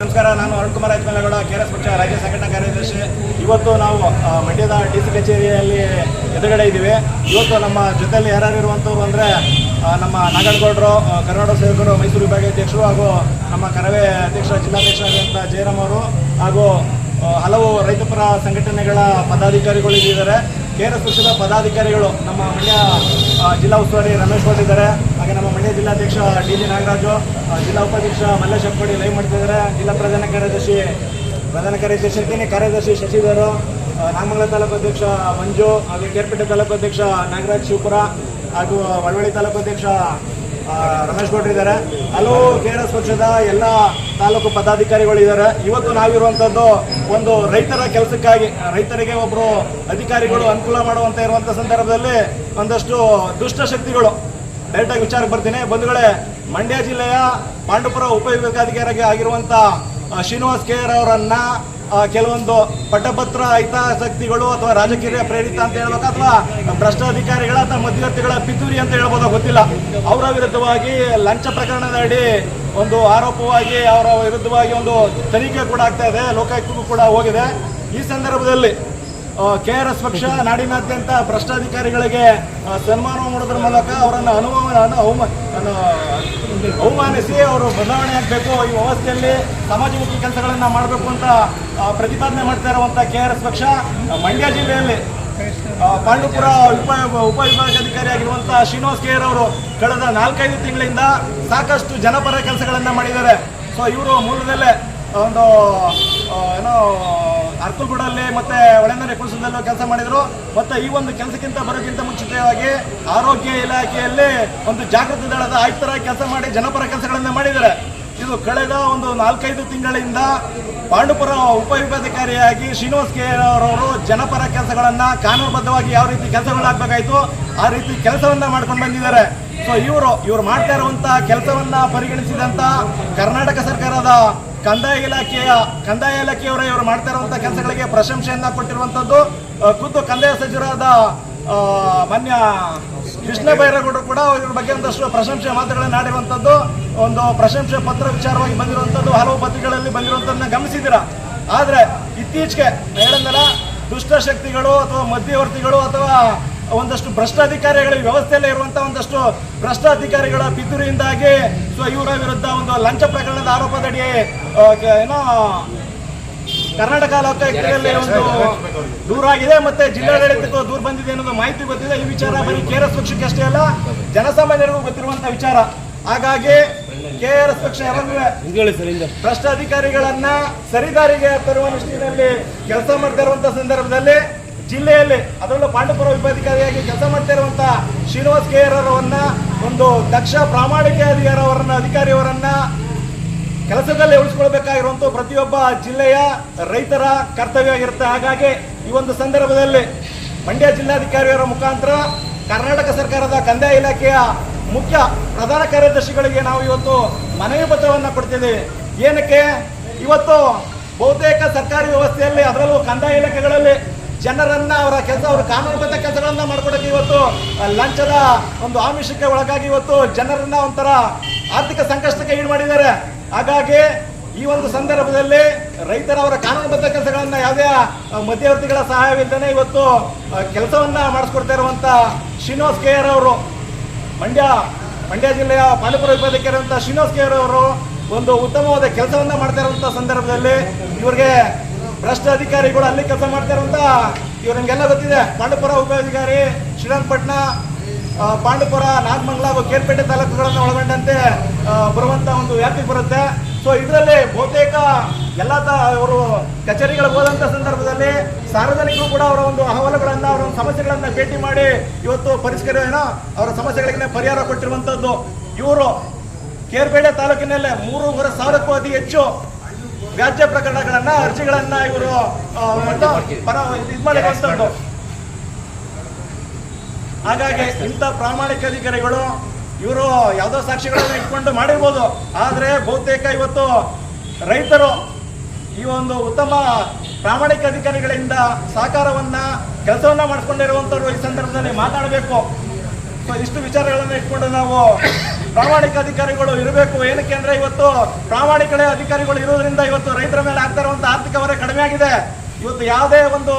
ನಮಸ್ಕಾರ, ನಾನು Arun Kumar Rajamelagowda K S ಪಕ್ಷ ರಾಜ್ಯ ಸಂಘಟನಾ ಕಾರ್ಯದರ್ಶಿ. ಇವತ್ತು ನಾವು ಮಂಡ್ಯದ ಡಿ ಸಿ ಕಚೇರಿಯಲ್ಲಿ ಎದುರುಗಡೆ ಇದ್ದೀವಿ. ಇವತ್ತು ನಮ್ಮ ಜೊತೆಯಲ್ಲಿ ಯಾರ್ಯಾರು ಇರುವಂಥವ್ರು ಅಂದರೆ ನಮ್ಮ ನಾಗನಗೌಡರು ಕರ್ನಾಟಕ ಸೇವಕರು, ಮೈಸೂರು ವಿಭಾಗೀಯ ಅಧ್ಯಕ್ಷರು ಹಾಗೂ ನಮ್ಮ ಕರವೇ ಅಧ್ಯಕ್ಷ ಜಿಲ್ಲಾಧ್ಯಕ್ಷರಾದಂಥ ಜಯರಾಮ್ ಅವರು ಹಾಗೂ ಹಲವು ರೈತಪರ ಸಂಘಟನೆಗಳ ಪದಾಧಿಕಾರಿಗಳು ಇಲ್ಲಿದ್ದಾರೆ ಕೆ ಆರ್ ಎಸ್ ಪಕ್ಷದ ಪದಾಧಿಕಾರಿಗಳು ನಮ್ಮ ಮಂಡ್ಯ ಜಿಲ್ಲಾ ಉಸ್ತುವಾರಿ ರಮೇಶ್ ಭಟ್ ಇದ್ದಾರೆ. ಹಾಗೆ ನಮ್ಮ ಮಂಡ್ಯ ಜಿಲ್ಲಾಧ್ಯಕ್ಷ ಡಿ ಜಿ ನಾಗರಾಜು ಜಿಲ್ಲಾ ಉಪಾಧ್ಯಕ್ಷ ಮಲ್ಲೇಶ್ ಅಪ್ಪಡಿ ಲೈವ್ ಮಾಡ್ತಿದ್ದಾರೆ ಜಿಲ್ಲಾ ಪ್ರಧಾನ ಕಾರ್ಯದರ್ಶಿ ಪ್ರಧಾನ ಕಾರ್ಯದರ್ಶಿ ಕಾರ್ಯದರ್ಶಿ ಶಶಿಧರ್ ನಾಗಮಂಗಲ ತಾಲೂಕು ಅಧ್ಯಕ್ಷ ಮಂಜು, ಹಾಗೆ ಕೇರ್ಪೇಟೆ ತಾಲೂಕು ಅಧ್ಯಕ್ಷ ನಾಗರಾಜ್ ಶಿವಪುರ ಹಾಗೂ ಮಳವಳ್ಳಿ ತಾಲೂಕು ಅಧ್ಯಕ್ಷ ರಮೇಶ್ ಗೌಡ್ರು ಇದ್ದಾರೆ. ಹಲವು ಕೆ ಆರ್ ಎಸ್ ಪಕ್ಷದ ಎಲ್ಲ ತಾಲೂಕು ಪದಾಧಿಕಾರಿಗಳು ಇದ್ದಾರೆ ಇವತ್ತು ನಾವಿರುವಂಥದ್ದು ಒಂದು ರೈತರ ಕೆಲಸಕ್ಕಾಗಿ, ರೈತರಿಗೆ ಒಬ್ಬರು ಅಧಿಕಾರಿಗಳು ಅನುಕೂಲ ಮಾಡುವಂತ ಇರುವಂಥ ಸಂದರ್ಭದಲ್ಲಿ ಒಂದಷ್ಟು ದುಷ್ಟಶಕ್ತಿಗಳು ಡೈರೆಕ್ಟಾಗಿ ವಿಚಾರಕ್ಕೆ ಬರ್ತೀನಿ. ಬಂಧುಗಳೇ, ಮಂಡ್ಯ ಜಿಲ್ಲೆಯ ಪಾಂಡುಪುರ ಉಪವಿಭಾಗಾಧಿಕಾರಿಗೆ ಆಗಿರುವಂಥ ಶ್ರೀನಿವಾಸ್ ಕೆ ಅವರನ್ನ ಕೆಲವೊಂದು ಪಟ್ಟಪತ್ರ ಹಿತಾಸಕ್ತಿಗಳು ಅಥವಾ ರಾಜಕೀಯ ಪ್ರೇರಿತ ಅಂತ ಹೇಳ್ಬೇಕು ಅಥವಾ ಭ್ರಷ್ಟಾಧಿಕಾರಿಗಳ ಅಥವಾ ಮಧ್ಯವರ್ತಿಗಳ ಪಿತೂರಿ ಅಂತ ಹೇಳ್ಬೋದು ಗೊತ್ತಿಲ್ಲ. ಅವರ ವಿರುದ್ಧವಾಗಿ ಲಂಚ ಪ್ರಕರಣದ ಅಡಿ ಒಂದು ಆರೋಪವಾಗಿ, ಅವರ ವಿರುದ್ಧವಾಗಿ ಒಂದು ತನಿಖೆ ಕೂಡ ಆಗ್ತಾ ಇದೆ, ಲೋಕಾಯುಕ್ತಕ್ಕೂ ಕೂಡ ಹೋಗಿದೆ. ಈ ಸಂದರ್ಭದಲ್ಲಿ ಕೆ ಆರ್ ಎಸ್ ಪಕ್ಷ ನಾಡಿನಾದ್ಯಂತ ಭ್ರಷ್ಟಾಧಿಕಾರಿಗಳಿಗೆ ಸನ್ಮಾನ ಮಾಡೋದ್ರ ಮೂಲಕ ಅವರನ್ನು ಅನುಮಾನ ಅವಮಾನ ಅವಮಾನಿಸಿ ಅವರು ಬದಲಾವಣೆ ಆಗಬೇಕು, ಈ ವ್ಯವಸ್ಥೆಯಲ್ಲಿ ಸಮಾಜಮುಖಿ ಕೆಲಸಗಳನ್ನು ಮಾಡಬೇಕು ಅಂತ ಪ್ರತಿಪಾದನೆ ಮಾಡ್ತಾ ಇರುವಂಥ ಕೆ ಆರ್ ಎಸ್ ಪಕ್ಷ, ಮಂಡ್ಯ ಜಿಲ್ಲೆಯಲ್ಲಿ ಪಾಂಡುಪುರ ಉಪ ಉಪವಿಭಾಗಾಧಿಕಾರಿ ಆಗಿರುವಂಥ ಶ್ರೀನಿವಾಸ್ ಕೆ ಆರ್ ಅವರು ಕಳೆದ ನಾಲ್ಕೈದು ತಿಂಗಳಿಂದ ಸಾಕಷ್ಟು ಜನಪರ ಕೆಲಸಗಳನ್ನು ಮಾಡಿದ್ದಾರೆ. ಸೊ ಇವರು ಮೂಲದಲ್ಲೇ ಒಂದು ಏನೋ, ಅರ್ಕಲ್ಗೂಡಲ್ಲಿ ಮತ್ತೆ ಒಳನರೆ ಕುಲಸದಲ್ಲೂ ಕೆಲಸ ಮಾಡಿದ್ರು. ಮತ್ತೆ ಈ ಒಂದು ಕೆಲಸಕ್ಕಿಂತ ಬರೋಕ್ಕಿಂತ ಮುಂಚಿತವಾಗಿ ಆರೋಗ್ಯ ಇಲಾಖೆಯಲ್ಲಿ ಒಂದು ಜಾಗೃತಿ ದಳದ ಆಯುಕ್ತರಾಗಿ ಕೆಲಸ ಮಾಡಿ ಜನಪರ ಕೆಲಸಗಳನ್ನು ಮಾಡಿದ್ದಾರೆ. ಇದು ಕಳೆದ ಒಂದು ನಾಲ್ಕೈದು ತಿಂಗಳಿಂದ ಪಾಂಡುಪುರ ಉಪವಿಭಾಧಿಕಾರಿಯಾಗಿ ಶ್ರೀನಿವಾಸ್ ಕೆ ಅವರವರು ಜನಪರ ಕೆಲಸಗಳನ್ನ ಕಾನೂನುಬದ್ಧವಾಗಿ ಯಾವ ರೀತಿ ಕೆಲಸಗಳಾಗಬೇಕಾಯ್ತು ಆ ರೀತಿ ಕೆಲಸವನ್ನ ಮಾಡ್ಕೊಂಡು ಬಂದಿದ್ದಾರೆ. ಸೊ ಇವರು ಇವರು ಮಾಡ್ತಾ ಇರುವಂತ ಕೆಲಸವನ್ನ ಪರಿಗಣಿಸಿದಂತ ಕರ್ನಾಟಕ ಸರ್ಕಾರದ ಕಂದಾಯ ಇಲಾಖೆಯ, ಕಂದಾಯ ಇಲಾಖೆಯವರ ಇವರು ಮಾಡ್ತಾ ಇರುವಂತಹ ಕೆಲಸಗಳಿಗೆ ಪ್ರಶಂಸೆಯನ್ನ ಕೊಟ್ಟಿರುವಂತದ್ದು ಖುದ್ದು ಕಂದಾಯ ಸಚಿವರಾದ ಮಾನ್ಯ ಕೃಷ್ಣ ಬೈರೇಗೌಡರು ಕೂಡ ಇದ್ರ ಬಗ್ಗೆ ಒಂದಷ್ಟು ಪ್ರಶಂಸೆ ಮಾತುಗಳನ್ನು ಆಡಿರುವಂತದ್ದು ಒಂದು ಪ್ರಶಂಸೆ ಪತ್ರ ವಿಚಾರವಾಗಿ ಬಂದಿರುವಂಥದ್ದು ಹಲವು ಪತ್ರಿಕೆಗಳಲ್ಲಿ ಬಂದಿರುವಂಥದ್ದನ್ನ ಗಮನಿಸಿದ್ದೀರಾ? ಆದರೆ ಇತ್ತೀಚೆಗೆ ಹೇಳಂದಲ್ಲ ದುಷ್ಟಶಕ್ತಿಗಳು ಅಥವಾ ಮಧ್ಯವರ್ತಿಗಳು ಅಥವಾ ಒಂದಷ್ಟು ಭ್ರಷ್ಟಾಧಿಕಾರಿಗಳ ಈ ವ್ಯವಸ್ಥೆಯಲ್ಲೇ ಇರುವಂತಹ ಒಂದಷ್ಟು ಭ್ರಷ್ಟಾಧಿಕಾರಿಗಳ ಪಿತೂರಿಯಿಂದಾಗಿ ಸೊ ಇವರ ವಿರುದ್ಧ ಒಂದು ಲಂಚ ಪ್ರಕರಣದ ಆರೋಪದಡಿ ಏನೋ ಕರ್ನಾಟಕ ಲೋಕಾಯುಕ್ತದಲ್ಲಿ ಒಂದು ದೂರಾಗಿದೆ ಮತ್ತೆ ಜಿಲ್ಲಾಡಳಿತಕ್ಕೂ ದೂರ ಬಂದಿದೆ ಅನ್ನೋದು ಮಾಹಿತಿ ಗೊತ್ತಿದೆ. ಈ ವಿಚಾರ ಬರೀ ಕೆ ಆರ್ ಎಸ್ ಪಕ್ಷಕ್ಕೆ ಅಷ್ಟೇ ಅಲ್ಲ ಜನಸಾಮಾನ್ಯರಿಗೂ ಗೊತ್ತಿರುವಂತಹ ವಿಚಾರ. ಹಾಗಾಗಿ ಕೆ ಆರ್ ಎಸ್ ಪಕ್ಷ ಭ್ರಷ್ಟ ಭ್ರಷ್ಟಾಧಿಕಾರಿಗಳನ್ನ ಸರಿದಾರಿಗೆ ತರುವ ನಿಟ್ಟಿನಲ್ಲಿ ಕೆಲಸ ಮಾಡ್ತಾ ಇರುವಂತಹ ಸಂದರ್ಭದಲ್ಲಿ ಜಿಲ್ಲೆಯಲ್ಲಿ ಅದರಲ್ಲೂ ಪಾಂಡುಪುರ ವಿಭಾಧಿಕಾರಿಯಾಗಿ ಕೆಲಸ ಮಾಡ್ತಾ ಇರುವಂತಹ ಶ್ರೀನಿವಾಸ್ ಕೇರವರನ್ನ ಒಂದು ದಕ್ಷ ಪ್ರಾಮಾಣಿಕ ಅಧಿಕಾರವರನ್ನ ಅಧಿಕಾರಿಯವರನ್ನ ಕೆಲಸದಲ್ಲಿ ಉಳಿಸ್ಕೊಳ್ಬೇಕಾಗಿರುವಂಥ ಪ್ರತಿಯೊಬ್ಬ ಜಿಲ್ಲೆಯ ರೈತರ ಕರ್ತವ್ಯ ಆಗಿರುತ್ತೆ. ಹಾಗಾಗಿ ಈ ಒಂದು ಸಂದರ್ಭದಲ್ಲಿ ಮಂಡ್ಯ ಜಿಲ್ಲಾಧಿಕಾರಿಯವರ ಮುಖಾಂತರ ಕರ್ನಾಟಕ ಸರ್ಕಾರದ ಕಂದಾಯ ಇಲಾಖೆಯ ಮುಖ್ಯ ಪ್ರಧಾನ ಕಾರ್ಯದರ್ಶಿಗಳಿಗೆ ನಾವು ಇವತ್ತು ಮನವಿ ಪತ್ರವನ್ನು ಕೊಡ್ತೀವಿ ಏನಕ್ಕೆ? ಇವತ್ತು ಬಹುತೇಕ ಸರ್ಕಾರಿ ವ್ಯವಸ್ಥೆಯಲ್ಲಿ ಅದರಲ್ಲೂ ಕಂದಾಯ ಇಲಾಖೆಗಳಲ್ಲಿ ಜನರನ್ನ ಅವರ ಕೆಲಸ, ಅವರ ಕಾನೂನುಬದ್ಧ ಕೆಲಸಗಳನ್ನ ಮಾಡ್ಕೊಡಕ್ಕೆ ಇವತ್ತು ಲಂಚದ ಒಂದು ಆಮಿಷಕ್ಕೆ ಒಳಗಾಗಿ ಇವತ್ತು ಜನರನ್ನ ಒಂಥರ ಆರ್ಥಿಕ ಸಂಕಷ್ಟಕ್ಕೆ ಈಡು ಮಾಡಿದ್ದಾರೆ. ಹಾಗಾಗಿ ಈ ಒಂದು ಸಂದರ್ಭದಲ್ಲಿ ರೈತರ ಅವರ ಕಾನೂನುಬದ್ಧ ಕೆಲಸಗಳನ್ನ ಯಾವುದೇ ಮಧ್ಯವರ್ತಿಗಳ ಸಹಾಯವಿಲ್ಲದೆ ಇವತ್ತು ಕೆಲಸವನ್ನ ಮಾಡಿಸ್ಕೊಡ್ತಾ ಇರುವಂತ ಶ್ರೀನಿವಾಸ್ ಕೆ ಆರ್ ಅವರು, ಮಂಡ್ಯ ಮಂಡ್ಯ ಜಿಲ್ಲೆಯ ಪಾಲುಪುರ ವಿಭಾಗಕ್ಕೆ ಇರುವಂತಹ ಶ್ರೀನಿವಾಸ್ ಕೆ ಆರ್ ಅವರು ಒಂದು ಉತ್ತಮವಾದ ಕೆಲಸವನ್ನ ಮಾಡ್ತಾ ಇರುವಂತಹ ಸಂದರ್ಭದಲ್ಲಿ ಇವರಿಗೆ ಭ್ರಷ್ಟ ಅಧಿಕಾರಿಗಳು ಅಲ್ಲಿ ಕೆಲಸ ಮಾಡ್ತಾರೆ ಅಂತ ಇವ್ರು ಗೊತ್ತಿದೆ, ಪಾಂಡುಪುರ ಉಪಾಧಿಕಾರಿ ಶ್ರೀರಂಗಪಟ್ಟಣ ಪಾಂಡುಪುರ, ನಾಗಮಂಗಲ ಹಾಗೂ ಕೇರ್ಪೇಟೆ ತಾಲೂಕುಗಳನ್ನು ಒಳಗೊಂಡಂತೆ ಬರುವಂತ ಒಂದು ವ್ಯಾಪ್ತಿ ಬರುತ್ತೆ. ಸೊ ಇದರಲ್ಲಿ ಬಹುತೇಕ ಎಲ್ಲ ಅವರು ಕಚೇರಿಗಳಿಗೆ ಹೋದಂತ ಸಂದರ್ಭದಲ್ಲಿ ಸಾರ್ವಜನಿಕರು ಕೂಡ ಅವರ ಒಂದು ಅಹವಾಲುಗಳನ್ನ, ಅವರ ಒಂದು ಸಮಸ್ಯೆಗಳನ್ನ ಭೇಟಿ ಮಾಡಿ ಇವತ್ತು ಪರಿಷ್ಕಾರ ಏನೋ ಅವರ ಸಮಸ್ಯೆಗಳಿಗೆ ಪರಿಹಾರ ಕೊಟ್ಟಿರುವಂತದ್ದು. ಇವರು ಕೇರ್ಪೇಟೆ ತಾಲೂಕಿನಲ್ಲೇ ಮೂರುವರೆ ಸಾವಿರಕ್ಕೂ ಅತಿ ಹೆಚ್ಚು ವ್ಯಾಜ್ಯ ಪ್ರಕರಣಗಳನ್ನ ಅರ್ಜಿಗಳನ್ನ ಇವರು ಇದು ಹಾಗಾಗಿ ಇಂಥ ಪ್ರಾಮಾಣಿಕ ಅಧಿಕಾರಿಗಳು ಇವರು ಯಾವುದೋ ಸಾಕ್ಷಿಗಳನ್ನು ಇಟ್ಕೊಂಡು ಮಾಡಿರ್ಬೋದು. ಆದರೆ ಬಹುತೇಕ ಇವತ್ತು ರೈತರು ಈ ಒಂದು ಉತ್ತಮ ಪ್ರಾಮಾಣಿಕ ಅಧಿಕಾರಿಗಳಿಂದ ಸಹಕಾರವನ್ನ ಕೆಲಸವನ್ನ ಮಾಡ್ಕೊಂಡಿರುವಂಥವ್ರು ಈ ಸಂದರ್ಭದಲ್ಲಿ ಮಾತಾಡಬೇಕು. ಸೊ ಇಷ್ಟು ವಿಚಾರಗಳನ್ನು ಇಟ್ಕೊಂಡು ನಾವು ಪ್ರಾಮಾಣಿಕ ಅಧಿಕಾರಿಗಳು ಇರಬೇಕು. ಏನಕ್ಕೆ ಅಂದ್ರೆ ಇವತ್ತು ಪ್ರಾಮಾಣಿಕರೇ ಅಧಿಕಾರಿಗಳು ಇರೋದ್ರಿಂದ ಇವತ್ತು ರೈತರ ಮೇಲೆ ಆಗ್ತಾ ಇರುವಂತಹ ಆರ್ಥಿಕ ಹೊರೆ ಕಡಿಮೆ ಆಗಿದೆ. ಇವತ್ತು ಯಾವುದೇ ಒಂದು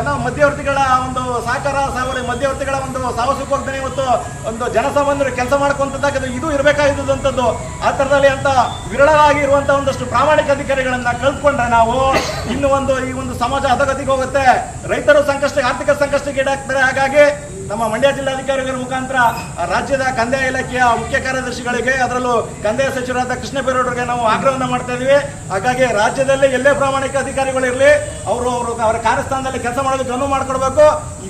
ಏನೋ ಮಧ್ಯವರ್ತಿಗಳ ಒಂದು ಸಹಕಾರ ಸಾವಳಿ ಮಧ್ಯವರ್ತಿಗಳ ಒಂದು ಸಾಹಸಕ್ಕೆ ಹೋಗ್ತಾನೆ ಇವತ್ತು ಒಂದು ಜನಸಾಮಾನ್ಯರು ಕೆಲಸ ಮಾಡ್ಕೊಂತದ್ದು ಇದು ಇರಬೇಕಾಗಿದ್ದಂಥದ್ದು ಆ ಥರದಲ್ಲಿ ಅಂತ ವಿರಳವಾಗಿ ಇರುವಂತ ಒಂದಷ್ಟು ಪ್ರಾಮಾಣಿಕ ಅಧಿಕಾರಿಗಳನ್ನು ಕಲ್ತ್ಕೊಂಡ್ರೆ ನಾವು ಇನ್ನು ಒಂದು ಈ ಒಂದು ಸಮಾಜ ಅಧಗತಿಗೆ ಹೋಗುತ್ತೆ. ರೈತರು ಸಂಕಷ್ಟ ಆರ್ಥಿಕ ಸಂಕಷ್ಟಕ್ಕೆ ಈಡಾಗ್ತಾರೆ. ಹಾಗಾಗಿ ನಮ್ಮ ಮಂಡ್ಯ ಜಿಲ್ಲಾಧಿಕಾರಿಗಳ ಮುಖಾಂತರ ರಾಜ್ಯದ ಕಂದಾಯ ಇಲಾಖೆಯ ಮುಖ್ಯ ಕಾರ್ಯದರ್ಶಿಗಳಿಗೆ, ಅದರಲ್ಲೂ ಕಂದಾಯ ಸಚಿವರಾದ ಕೃಷ್ಣ ಬೈರೇಗೌಡರಿಗೆ ನಾವು ಆಗ್ರಹವನ್ನು ಮಾಡ್ತಾ ಇದ್ದೀವಿ ಹಾಗಾಗಿ ರಾಜ್ಯದಲ್ಲಿ ಎಲ್ಲೇ ಪ್ರಾಮಾಣಿಕ ಅಧಿಕಾರಿಗಳು ಇರಲಿ ಅವರು ಅವರು ಅವರ ಕಾರ್ಯಸ್ಥಾನದಲ್ಲಿ ಕೆಲಸ ಮಾಡೋದಕ್ಕೆ ಅನುವು ಮಾಡಿಕೊಡ್ಬೇಕು.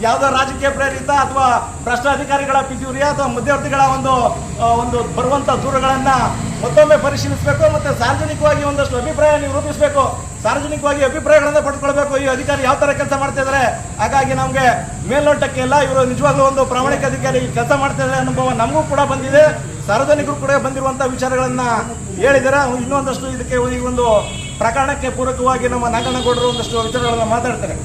ಯಾವುದೋ ರಾಜಕೀಯ ಪ್ರೇರಿತ ಅಥವಾ ಭ್ರಷ್ಟ ಅಧಿಕಾರಿಗಳ ಅಥವಾ ಮಧ್ಯವರ್ತಿಗಳ ಒಂದು ಒಂದು ಬರುವಂತ ದೂರುಗಳನ್ನ ಮತ್ತೊಮ್ಮೆ ಪರಿಶೀಲಿಸಬೇಕು ಮತ್ತೆ ಸಾರ್ವಜನಿಕವಾಗಿ ಒಂದಷ್ಟು ಅಭಿಪ್ರಾಯ ನೀವು ರೂಪಿಸಬೇಕು ಸಾರ್ವಜನಿಕವಾಗಿ ಅಭಿಪ್ರಾಯಗಳನ್ನ ಪಡ್ಕೊಳ್ಬೇಕು. ಈ ಅಧಿಕಾರಿ ಯಾವ ತರ ಕೆಲಸ ಮಾಡ್ತಾ ಇದಾರೆ? ಹಾಗಾಗಿ ನಮ್ಗೆ ಮೇಲ್ನೋಟಕ್ಕೆ ಎಲ್ಲ ಇವರು ನಿಜವಾಗ್ಲೂ ಒಂದು ಪ್ರಾಮಾಣಿಕ ಅಧಿಕಾರಿ ಕೆಲಸ ಮಾಡ್ತಾ ಅನುಭವ ನಮಗೂ ಕೂಡ ಬಂದಿದೆ. ಸಾರ್ವಜನಿಕರು ಕೂಡ ಬಂದಿರುವಂತ ವಿಚಾರಗಳನ್ನ ಹೇಳಿದ್ದಾರೆ. ಇನ್ನೊಂದಷ್ಟು ಇದಕ್ಕೆ ಈ ಒಂದು ಪ್ರಕರಣಕ್ಕೆ ಪೂರಕವಾಗಿ ನಮ್ಮ ನಾಗಣ್ಣಗೌಡರು ಒಂದಷ್ಟು ವಿಚಾರಗಳನ್ನು ಮಾತಾಡ್ತಾರೆ.